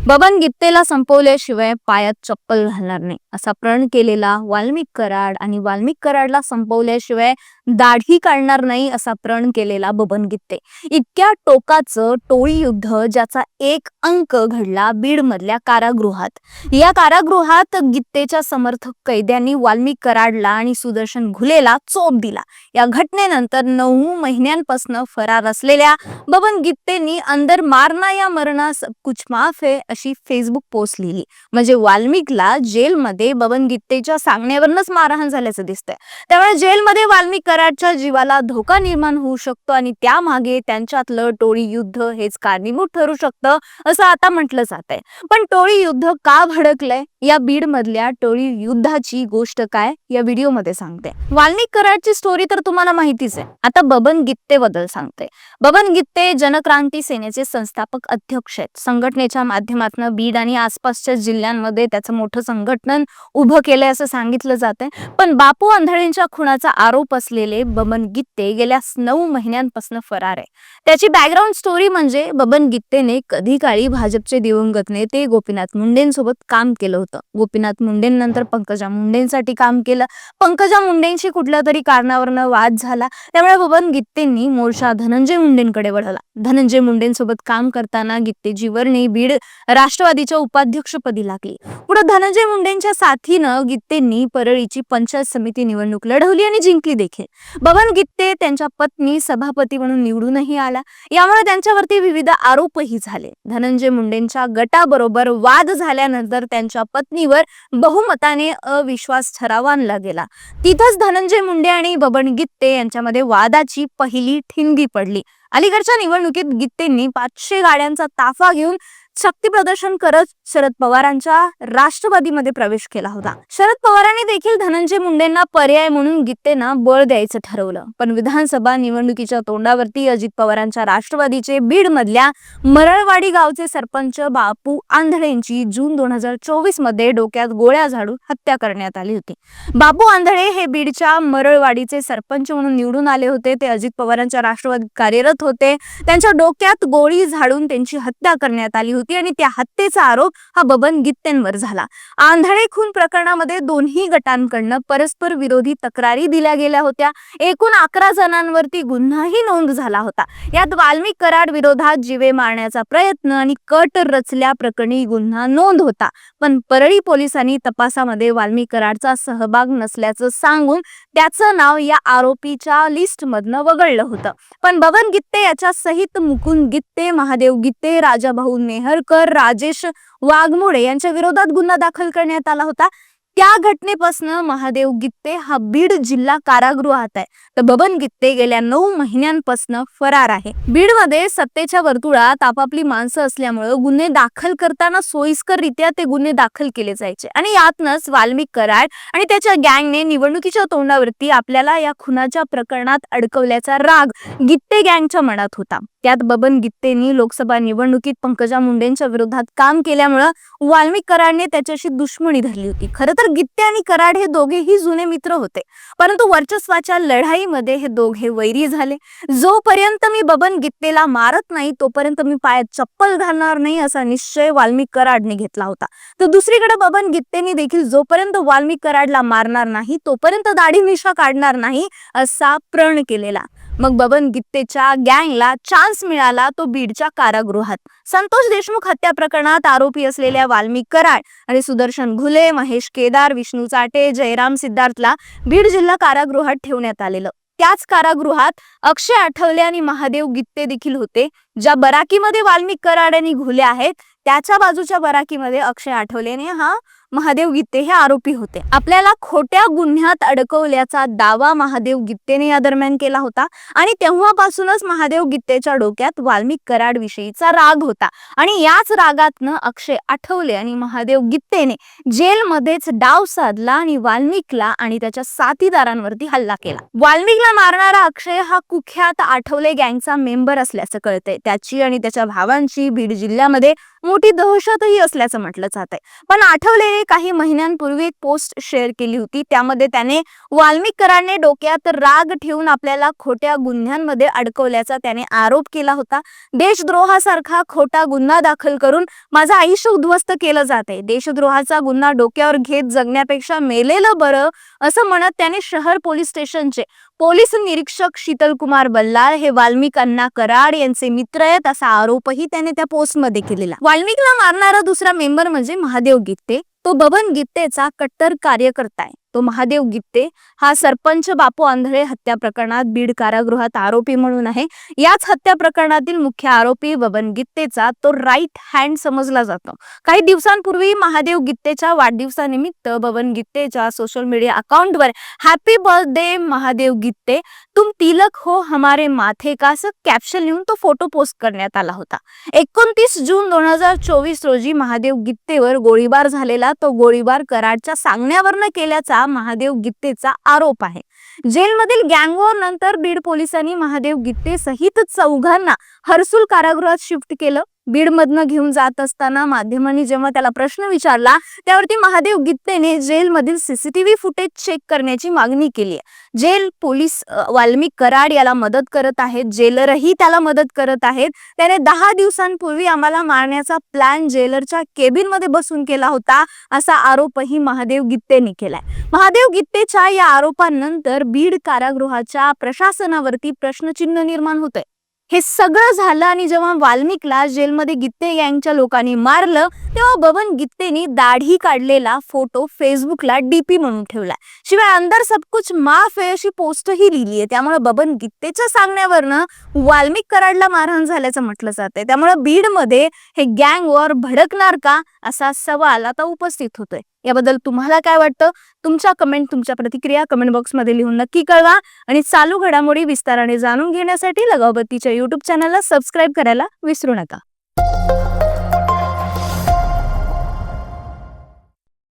बबन गित्तेला संपवल्याशिवाय पायात चप्पल घालणार नाही. असा प्रण केलेला वाल्मिक कराड आणि वाल्मिक कराडला संपवल्याशिवाय दाढी काढणार नाही असा प्रण केलेला बबन गित्ते इतक्या टोकाचं टोळी युद्ध ज्याचा एक अंक घडला बीड मधल्या कारागृहात. या कारागृहात गित्तेच्या समर्थक कैद्यांनी वाल्मिक कराडला आणि सुदर्शन घुलेला चोप दिला. या घटनेनंतर नऊ महिन्यांपासून फरार असलेल्या बबन गित्तेंनी अंदर मारना या मरणा सब कुछ माफ है अशी फेसबुक पोस्ट लिहिली. म्हणजे वाल्मिकला जेलमध्ये बबन गीतेच्या सांगण्यावरूनच मारहाण झाल्याचं दिसतंय. त्यामुळे जेलमध्ये वाल्मिक कराडच्या जीवाला धोका निर्माण होऊ शकतो आणि त्यामागे त्यांच्यातलं टोळी युद्ध हेच कारणीभूत ठरू शकतं असं आता म्हटलं जात आहे पण टोळी युद्ध का भडकलंय? या बीड मधल्या टोळी युद्धाची गोष्ट काय? या व्हिडिओमध्ये सांगते. वाल्मिक कराडची स्टोरी तर तुम्हाला माहितीच आहे. आता बबन गित्ते बद्दल सांगते. बबन गित्ते जनक्रांती सेनेचे संस्थापक अध्यक्ष आहेत. संघटनेच्या माध्यमातून बीड आणि आसपासच्या जिल्ह्यांमध्ये त्याचं मोठं संघटन उभं केलंय असं सांगितलं जात आहे पण बापू आंधळेंच्या खुनाचा आरोप असलेले बबन गित्ते गेल्या नऊ महिन्यांपासून फरार आहे. त्याची बॅकग्राऊंड स्टोरी म्हणजे बबन गित्तेने कधी काळी भाजपचे दिवंगत नेते गोपीनाथ मुंडेंसोबत काम केलं होतं. गोपीनाथ मुंडेंनंतर पंकजा मुंडेंसाठी काम केलं. पंकजा मुंडेंशी कुठल्या तरी कारणावरनं वाद झाला. त्यामुळे बबन गित्तेंनी मोर्चा धनंजय मुंडेंकडे वळवला. धनंजय मुंडेंसोबत काम करताना गित्तेची बीड राष्ट्रवादीच्या उपाध्यक्षपदी लागली. पुढे धनंजय मुंडेंच्या साथीनं गित्तेंनी परळीची पंचायत समिती निवडणूक लढवली आणि जिंकली देखील. बबन गित्ते त्यांच्या पत्नी सभापती म्हणून निवडूनही आला. यामुळे त्यांच्यावरती विविध आरोपही झाले. धनंजय मुंडेंच्या गटाबरोबर वाद झाल्यानंतर त्यांच्या पत्नीवर बहुमताने अविश्वास ठराव आणला गेला. तिथंच धनंजय मुंडे आणि बबन गित्ते यांच्यामध्ये वादाची पहिली ठिणगी पडली. अलीकडच्या निवडणुकीत गित्तेंनी पाचशे गाड्यांचा ताफा घेऊन शक्ती प्रदर्शन करत शरद पवारांच्या राष्ट्रवादीमध्ये प्रवेश केला होता. शरद पवारांनी देखील धनंजय मुंडेंना पर्याय म्हणून गीतेंना बळ द्यायचं ठरवलं. पण विधानसभा निवडणुकीच्या तोंडावरती अजित पवारांच्या राष्ट्रवादीचे बीड मधल्या मरळवाडी गावचे सरपंच बापू आंधळेंची जून दोन हजार चोवीसमध्ये डोक्यात गोळ्या झाडून हत्या करण्यात आली होती. बापू आंधळे हे बीडच्या मरळवाडीचे सरपंच म्हणून निवडून आले होते. ते अजित पवारांच्या राष्ट्रवादीत कार्यरत होते. त्यांच्या डोक्यात गोळी झाडून त्यांची हत्या करण्यात आली होती. होती आणि त्या हत्येचा आरोप हा बबन गित्तेंवर झाला. आंधळे खून प्रकरणामध्ये दोन्ही गटांकडनं परस्पर विरोधी तक्रारी दिल्या गेल्या होत्या. एकूण अकरा जणांवरती गुन्हाही नोंद झाला होता. यात वाल्मिक कराड विरोधात जीवे मारण्याचा प्रयत्न आणि कट रचल्या प्रकरणी गुन्हा नोंद होता. पण परळी पोलिसांनी तपासामध्ये वाल्मिक कराडचा सहभाग नसल्याचं सांगून त्याचं नाव या आरोपीच्या लिस्ट मधनं वगळलं होतं. पण बबन गित्ते याच्या सहित मुकुंद गित्ते महादेव गित्ते राजाभाऊ नेहरकर राजेश वाघमोडे यांच्या विरोधात गुन्हा दाखल करण्यात आला होता. त्या घटनेपासून महादेव गित्ते हा बीड जिल्हा कारागृहात आहे. तर बबन गित्ते गेल्या नऊ महिन्यांपासून फरार आहे. बीडमध्ये सत्तेच्या वर्तुळात आपापली माणसं असल्यामुळं गुन्हे दाखल करताना सोयीस्कररित्या ते गुन्हे दाखल केले जायचे. आणि यातनच वाल्मिक कराड आणि त्याच्या गँगने निवडणुकीच्या तोंडावरती आपल्याला या खुनाच्या प्रकरणात अडकवल्याचा राग गित्ते गँगच्या मनात होता. त्यात बबन गित्तेंनी लोकसभा निवडणुकीत पंकजा मुंडेंच्या विरोधात काम केल्यामुळं वाल्मिक कराडने त्याच्याशी दुश्मनी धरली होती. खरं तर गित्ते आणि कराड हे दोघेही जुने मित्र होते. परंतु वर्चस्वाच्या लढाईमध्ये हे दोघे वैरी झाले. जोपर्यंत मी बबन गित्तेला मारत नाही तोपर्यंत मी पायात चप्पल घालणार नाही असा निश्चय वाल्मिक कराडने घेतला होता. तर दुसरीकडे बबन गित्तेने देखील जोपर्यंत वाल्मिक कराडला मारणार नाही तोपर्यंत दाढी मिशा काढणार नाही असा प्रण केलेला. मग बबन गित्तेच्या गँगला चान्स मिळाला तो बीडच्या कारागृहात. संतोष देशमुख हत्या प्रकरणात आरोपी असलेल्या वाल्मिक कराड आणि सुदर्शन घुले महेश केदार विष्णू चाटे जयराम सिद्धार्थला बीड जिल्हा कारागृहात ठेवण्यात आलेलं. त्याच कारागृहात अक्षय आठवले आणि महादेव गित्ते देखील होते. ज्या बराकीमध्ये वाल्मिक कराड आणि घुले आहेत त्याच्या बाजूच्या बराकीमध्ये अक्षय आठवलेने हा महादेव गित्ते हे आरोपी होते. आपल्याला खोट्या गुन्ह्यात अडकवल्याचा दावा महादेव गित्तेने या दरम्यान केला होता आणि तेव्हापासूनच महादेव गित्तेच्या डोक्यात वाल्मिक कराड विषयीचा राग होता. आणि याच रागातनं अक्षय आठवले आणि महादेव गित्तेने जेलमध्येच डाव साधला आणि वाल्मिकला आणि त्याच्या साथीदारांवरती हल्ला केला. वाल्मिकला मारणारा अक्षय हा कुख्यात आठवले गँगचा मेंबर असल्याचं कळतंय. त्याची आणि त्याच्या भावांची बीड जिल्ह्यामध्ये मोठी दहशतही असल्याचं म्हटलं जात आहे पण आठवलेने काही महिन्यांपूर्वी एक पोस्ट शेअर केली होती. त्यामध्ये त्याने वाल्मिकरांनी डोक्यात राग ठेवून आपल्याला खोट्या गुन्ह्यांमध्ये अडकवल्याचा त्याने आरोप केला होता. देशद्रोहासारखा खोटा गुन्हा दाखल करून माझं आयुष्य उद्ध्वस्त केलं जाते देशद्रोहाचा गुन्हा डोक्यावर घेत जगण्यापेक्षा मेलेलं बरं असं म्हणत त्याने शहर पोलीस स्टेशनचे पोलीस निरीक्षक शीतल कुमार बल्लाळ हे वाल्मिकांना कराड यांचे मित्र आहेत असा आरोपही त्याने त्या पोस्टमध्ये केलेला. वाल्मिकला मारणारा दुसरा मेंबर म्हणजे महादेव गित्ते. तो बबन गित्तेचा कट्टर कार्यकर्ता आहे. तो महादेव गित्ते हा सरपंच बापू आंधळे हत्या प्रकरणात बीड कारागृहात आरोपी म्हणून आहे. याच हत्या प्रकरणातील मुख्य आरोपी बबन गित्तेचा तो राईट हँड समजला जातो. काही दिवसांपूर्वी महादेव गित्तेच्या वाढदिवसानिमित्त बबन गित्तेच्या सोशल मीडिया अकाउंटवर हॅपी बर्थडे महादेव गित्ते तुम तिलक हो हमारे माथे का असं कॅप्शन लिहून तो फोटो पोस्ट करण्यात आला होता. एकोणतीस जून दोन हजार चोवीस रोजी महादेव गित्तेवर गोळीबार झालेला तो गोळीबार कराडच्या सांगण्यावरनं केल्याचा महादेव गित्तेचा आरोप आहे. जेलमधील गँगवॉर नंतर बीड पोलिसांनी महादेव गित्ते सहित चौघांना हर्सुल कारागृहात शिफ्ट केलं. बीडमधनं घेऊन जात असताना माध्यमांनी जेव्हा त्याला प्रश्न विचारला त्यावरती महादेव गित्तेने जेलमधील सीसीटीव्ही फुटेज चेक करण्याची मागणी केली आहे. जेल पोलीस वाल्मिक कराड याला मदत करत आहेत जेलरही त्याला मदत करत आहेत. त्याने दहा दिवसांपूर्वी आम्हाला मारण्याचा प्लॅन जेलरच्या केबिनमध्ये बसून केला होता असा आरोपही महादेव गित्तेने केलाय. महादेव गित्तेच्या या आरोपांनंतर बीड कारागृहाच्या प्रशासनावरती प्रश्नचिन्ह निर्माण होतंय. हे सगळं झालं आणि जेव्हा वाल्मिकला जेलमध्ये गित्ते गँगच्या लोकांनी मारलं तेव्हा बबन गित्तेनी दाढी काढलेला फोटो फेसबुकला डीपी म्हणून ठेवला. शिवाय अंदर सब कुछ माफ आहे अशी पोस्टही लिहिली आहे. त्यामुळे बबन गित्तेच्या सांगण्यावरनं वाल्मिक कराडला मारहाण झाल्याचं म्हटलं जातंय त्यामुळे बीडमध्ये हे गँग वॉर भडकणार का असा सवाल आता उपस्थित होतोय. याबद्दल तुम्हाला काय वाटतं? तुमच्या कमेंट तुमच्या प्रतिक्रिया कमेंट बॉक्समध्ये लिहून नक्की कळवा. आणि चालू घडामोडी विस्ताराने जाणून घेण्यासाठी लगावबत्तीच्या युट्यूब चॅनलला सबस्क्राईब करायला विसरू नका.